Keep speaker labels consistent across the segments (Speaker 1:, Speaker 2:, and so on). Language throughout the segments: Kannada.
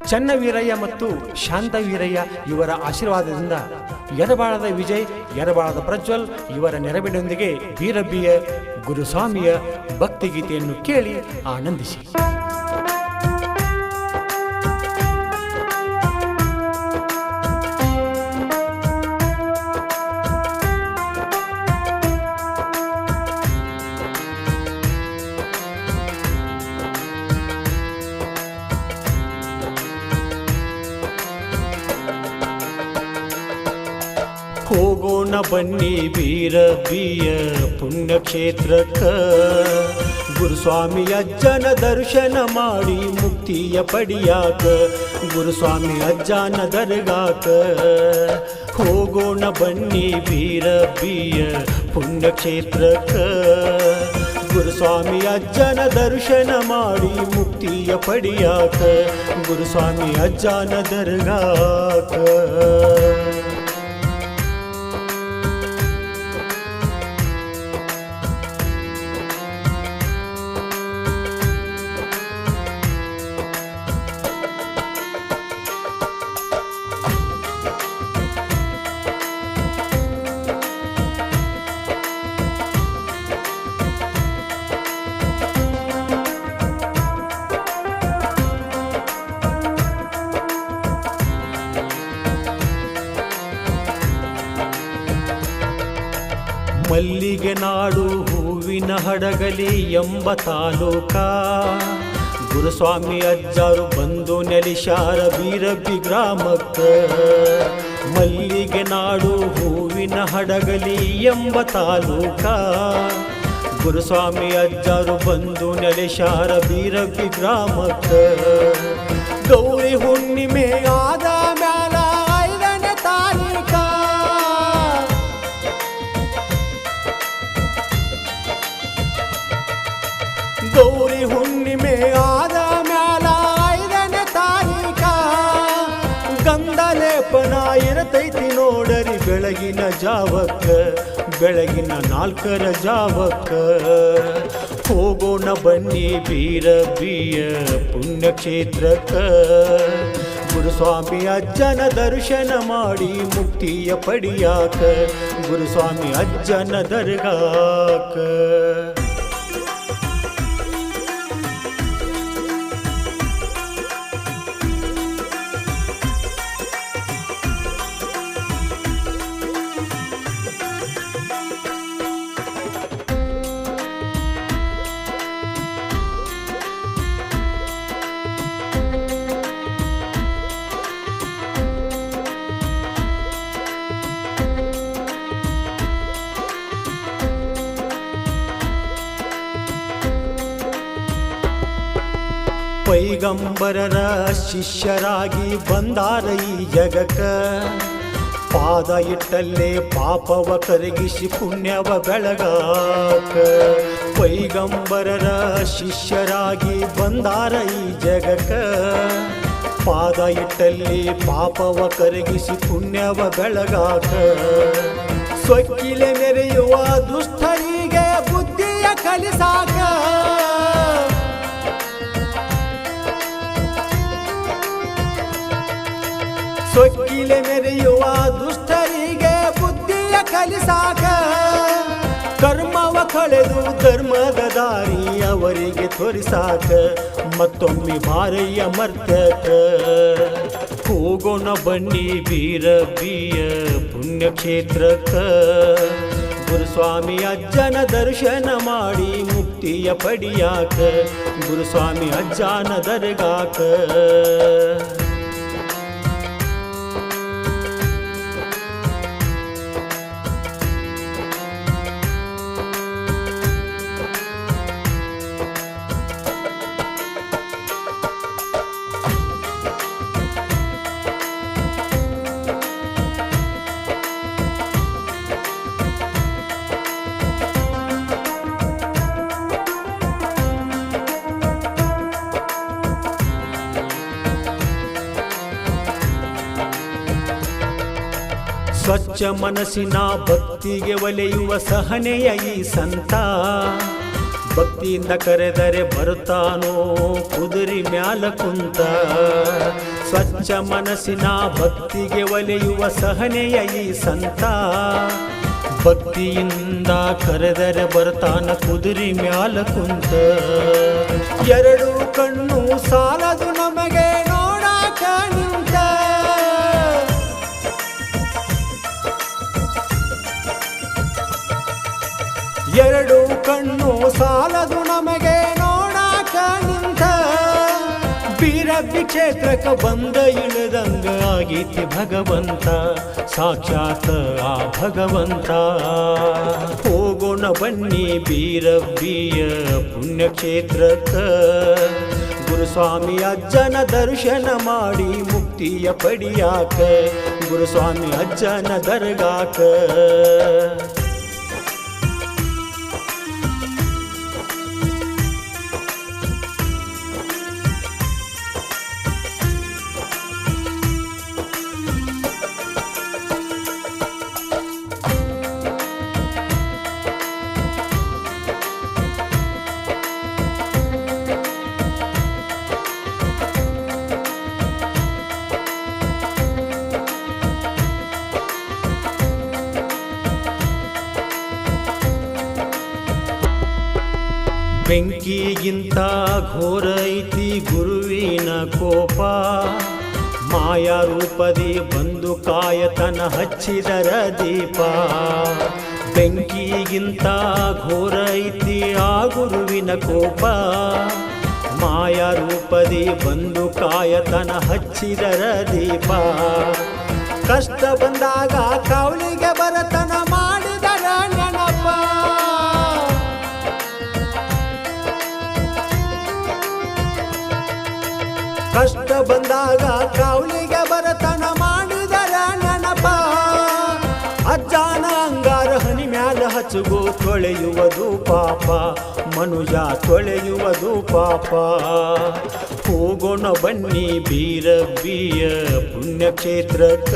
Speaker 1: ಚನ್ನವೀರಯ್ಯ ಮತ್ತು ಶಾಂತವೀರಯ್ಯ ಇವರ ಆಶೀರ್ವಾದದಿಂದ ಯರಬಾಳದ ವಿಜಯ್ ಯರಬಾಳದ ಪ್ರಜ್ವಲ್ ಇವರ ನೆರವಿನೊಂದಿಗೆ ಬೀರಬ್ಬಿಯ ಗುರುಸ್ವಾಮಿಯ ಭಕ್ತಿಗೀತೆಯನ್ನು ಕೇಳಿ ಆನಂದಿಸಿ. ಹೋಗೋಣ ಬನ್ನಿ ಬೀರಬ್ಬಿಯ ಪುಣ್ಯಕ್ಷೇತ್ರಕ್ಕ. ಗುರುಸ್ವಾಮಿ ಅಜ್ಜನ ದರ್ಶನ ಮಾಡಿ ಮುಕ್ತಿಯ ಪಡಿಯಾಕ. ಗುರುಸ್ವಾಮಿ ಅಜ್ಜನ ದರ್ಗಾಕ. ಹೋಗೋಣ ಬನ್ನಿ ಬೀರಬ್ಬಿಯ ಪುಣ್ಯಕ್ಷೇತ್ರಕ್ಕ. ಗುರುಸ್ವಾಮಿ ಅಜ್ಜನ ದರ್ಶನ ಮಾಡಿ ಮುಕ್ತಿಯ ಪಡಿಯಾಕ. ಗುರುಸ್ವಾಮಿ ಅಜ್ಜನ ದರ್ಗಾಕ. ಮಲ್ಲಿಗೆ ನಾಡು ಹೂವಿನ ಹಡಗಲಿ ಎಂಬ ತಾಲೂಕ. ಗುರುಸ್ವಾಮಿ ಅಜ್ಜರು ಬಂದು ನೆಲಿಶಾರ ಬೀರಬ್ಬಿ ಗ್ರಾಮಕ್ಕ. ಮಲ್ಲಿಗೆ ನಾಡು ಹೂವಿನ ಹಡಗಲಿ ಎಂಬ ತಾಲೂಕ. ಗುರುಸ್ವಾಮಿ ಅಜ್ಜರು ಬಂದು ನೆಲೆಶಾರ ಬೀರಬ್ಬಿ ಗ್ರಾಮಕ್ಕ. ಗೌರಿ ಹುಣ್ಣಿಮೆ ಜಾವಕ್ಕ ಬೆಳಗಿನ ನಾಲ್ಕರ ಜಾವಕ್ಕ ಹೋಗೋಣ ಬನ್ನಿ ಬೀರಬ್ಬಿಯ ಪುಣ್ಯಕ್ಷೇತ್ರಕ್ಕ ಗುರುಸ್ವಾಮಿ ಅಜ್ಜನ ದರ್ಶನ ಮಾಡಿ ಮುಕ್ತಿಯ ಪಡಿಯಾಕ. ಗುರುಸ್ವಾಮಿ ಅಜ್ಜನ ದರ್ಗಾಕ. ಪೈಗಂಬರರ ಶಿಷ್ಯರಾಗಿ ಬಂದಾರ ಈ ಜಗಕ ಪಾದ ಇಟ್ಟಲ್ಲೇ ಪಾಪವ ಕರಗಿಸಿ ಪುಣ್ಯವ ಬೆಳಗಾಕ. ಪೈಗಂಬರರ ಶಿಷ್ಯರಾಗಿ ಬಂದಾರ ಈ ಜಗಕ ಪಾದ ಇಟ್ಟಲ್ಲಿ ಪಾಪವ ಕರಗಿಸಿ ಪುಣ್ಯವ ಬೆಳಗಾಕ. ಸ್ವಕ್ಕಿಲೆ ಮೆರೆಯುವ ದುಷ್ಟರಿಗೆ ಬುದ್ಧಿಯ ಕಲಿಸಾಕ. ಕಲಿಸಾಕ. ಕರ್ಮವ ಕಳೆದು ಧರ್ಮದ ದಾರಿ ಅವರಿಗೆ ತೋರಿಸಾಕ. ಮತ್ತೊಮ್ಮೆ ಭಾರಯ್ಯ ಮರ್ತಕ ಹೋಗೋಣ ಬನ್ನಿ ಬೀರಬ್ಬಿಯ ಪುಣ್ಯಕ್ಷೇತ್ರಕ್ಕ. ಗುರುಸ್ವಾಮಿ ಅಜ್ಜನ ದರ್ಶನ ಮಾಡಿ ಮುಕ್ತಿಯ ಪಡಿಯಾಕ. ಗುರುಸ್ವಾಮಿ ಅಜ್ಜನ ದರ್ಗಾಕ. ಸ್ವಚ್ಛ ಮನಸ್ಸಿನ ಭಕ್ತಿಗೆ ಒಲೆಯುವ ಸಹನೆಯ ಈ ಸಂತ. ಭಕ್ತಿಯಿಂದ ಕರೆದರೆ ಬರುತ್ತಾನೋ ಕುದುರಿ ಮ್ಯಾಲ ಕುಂತ. ಸ್ವಚ್ಛ ಮನಸ್ಸಿನ ಭಕ್ತಿಗೆ ಒಲೆಯುವ ಸಹನೆಯ ಈ ಸಂತ. ಭಕ್ತಿಯಿಂದ ಕರೆದರೆ ಬರ್ತಾನ ಕುದುರಿ ಮ್ಯಾಲ ಕುಂತ. ಎರಡು ಕಣ್ಣು ಸಾಲದು ಎರಡು ಕಣ್ಣು ಸಾಲದು ನಮಗೆ ನೋಡಾಕ ನಿಂತ. ಬೀರಬ್ಬಿ ಕ್ಷೇತ್ರಕ್ಕೆ ಬಂದ ಇಳಿದಂಗ ಆಗೀತಿ ಭಗವಂತ. ಸಾಕ್ಷಾತ್ ಆ ಭಗವಂತ. ಹೋಗೋಣ ಬನ್ನಿ ಬೀರಬ್ಬಿಯ ಪುಣ್ಯಕ್ಷೇತ್ರಕ್ಕ. ಗುರುಸ್ವಾಮಿ ಅಜ್ಜನ ದರ್ಶನ ಮಾಡಿ ಮುಕ್ತಿಯ ಪಡಿಯಾಕ. ಗುರುಸ್ವಾಮಿ ಅಜ್ಜನ ದರ್ಗಾಕ. ಬೆಂಕಿಗಿಂತ ಘೋರ ಐತಿ ಗುರುವಿನ ಕೋಪ. ಮಾಯಾ ರೂಪದಿ ಬಂದು ಕಾಯತನ ಹಚ್ಚಿದರ ದೀಪ. ಬೆಂಕಿಗಿಂತ ಘೋರ ಐತಿ ಆ ಗುರುವಿನ ಕೋಪ. ಮಾಯಾ ರೂಪದಿ ಬಂದು ಕಾಯತನ ಹಚ್ಚಿದರ ದೀಪ. ಕಷ್ಟ ಬಂದಾಗ ಕಾವಲಿಗೆ ಬರತನ ಕಷ್ಟ ಬಂದಾಗ ಕಾವಲಿಗೆ ಬರತನ ಮಾಡಿದರ ನೆನಪ. ಅಜ್ಜಾನ ಅಂಗಾರ ಹನಿ ಮ್ಯಾಲ ಹಚ್ಚುಗು ತೊಳೆಯುವುದು ಪಾಪ ಮನುಜ ತೊಳೆಯುವುದು ಪಾಪ ಹೋಗೋಣ ಬನ್ನಿ ಬೀರಬ್ಬಿಯ ಪುಣ್ಯಕ್ಷೇತ್ರಕ್ಕ.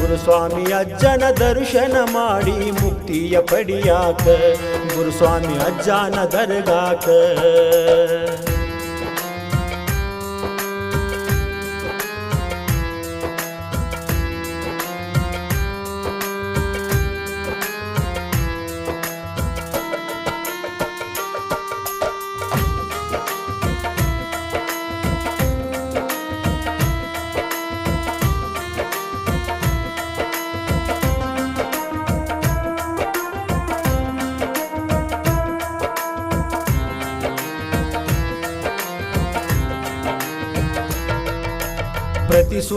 Speaker 1: ಗುರುಸ್ವಾಮಿ ಅಜ್ಜನ ದರ್ಶನ ಮಾಡಿ ಮುಕ್ತಿಯ ಪಡಿಯಾಕ. ಗುರುಸ್ವಾಮಿ ಅಜ್ಜನ ದರ್ಗಾಕ.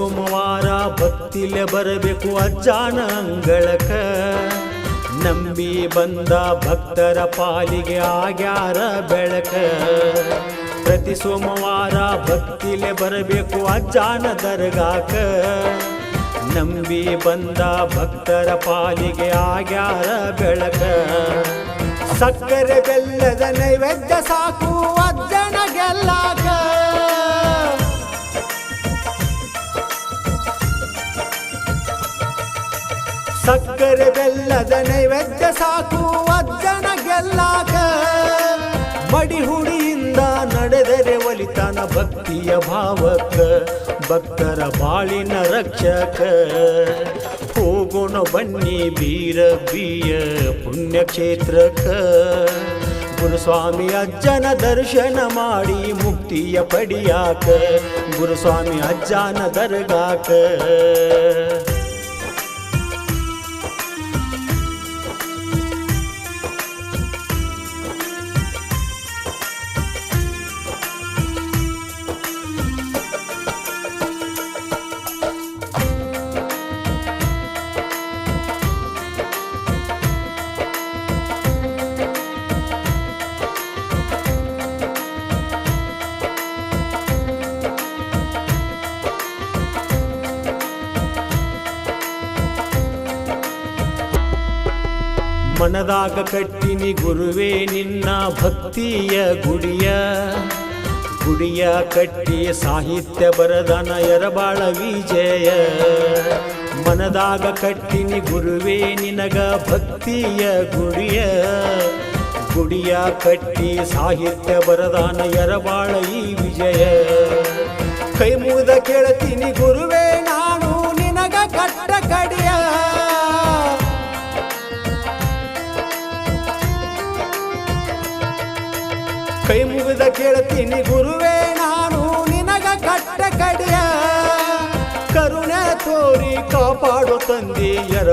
Speaker 1: ಸೋಮವಾರ ಭಕ್ತಿಲೆ ಬರಬೇಕು ಅಜ್ಜಾನ ಅಂಗಳಕ. ನಂಬಿ ಬಂದ ಭಕ್ತರ ಪಾಲಿಗೆ ಆಗ್ಯಾರ ಬೆಳಕ. ಪ್ರತಿ ಸೋಮವಾರ ಭಕ್ತಿಲೆ ಬರಬೇಕು ಅಜ್ಜಾನ ದರ್ಗಾಕ. ನಂಬಿ ಬಂದ ಭಕ್ತರ ಪಾಲಿಗೆ ಆಗ್ಯಾರ ಬೆಳಕ. ಸಕ್ಕರೆ ಬೆಲ್ಲದ ನೈವೇದ್ಯ ಸಾಕು, ಅಜ್ಜನ ಗೆಲ್ಲಾಕ. ಸಕ್ಕರೆ ಬೆಲ್ಲದ ನೈವೇದ್ಯ ಸಾಕು ಅಜ್ಜನ ಗೆಲ್ಲಾಕ ಮಡಿ ಹುಡಿಯಿಂದ ನಡೆದರೆ ಒಲಿತನ ಭಕ್ತಿಯ ಭಾವಕ ಭಕ್ತರ ಬಾಳಿನ ರಕ್ಷಕ. ಹೋಗೋಣ ಬನ್ನಿ ಬೀರ ಬೀಯ ಪುಣ್ಯಕ್ಷೇತ್ರಕ ಗುರುಸ್ವಾಮಿ ಅಜ್ಜನ ದರ್ಶನ ಮಾಡಿ ಮುಕ್ತಿಯ ಪಡಿಯಾಕ, ಗುರುಸ್ವಾಮಿ ಅಜ್ಜನ ದರ್ಗಾಕ. ಮನದಾಗ ಕಟ್ಟಿನಿ ಗುರುವೇ ನಿನ್ನ ಭಕ್ತಿಯ ಗುಡಿಯ ಗುಡಿಯ ಕಟ್ಟಿ ಸಾಹಿತ್ಯ ಬರದನ ಎರಬಾಳ ವಿಜಯ ಮನದಾಗ ಕಟ್ಟಿನಿ ಗುರುವೇ ನಿನಗ ಭಕ್ತಿಯ ಗುಡಿಯ ಗುಡಿಯ ಕಟ್ಟಿ ಸಾಹಿತ್ಯ ಬರದಾನ ಎರಬಾಳ ಈ ವಿಜಯ ಕೈ ಮುಗಿದ ಕೇಳ್ತೀನಿ ಗುರುವೇ ನಾನು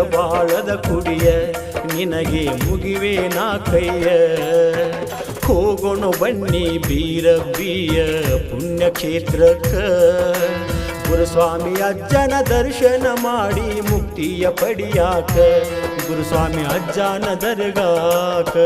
Speaker 1: ಎರಬಾಳದ ಕುಡಿಯ, ನಿನಗೆ ಮುಗಿವೆ ನಾ ಕೈಯ. ಹೋಗೋಣ ಬನ್ನಿ ಬೀರಬ್ಬಿಯ ಪುಣ್ಯಕ್ಷೇತ್ರಕ್ಕ. ಗುರುಸ್ವಾಮಿ ಅಜ್ಜನ ದರ್ಶನ ಮಾಡಿ ಮುಕ್ತಿಯ ಪಡಿಯಾಕ. ಗುರುಸ್ವಾಮಿ ಅಜ್ಜನ ದರ್ಗಾಕ.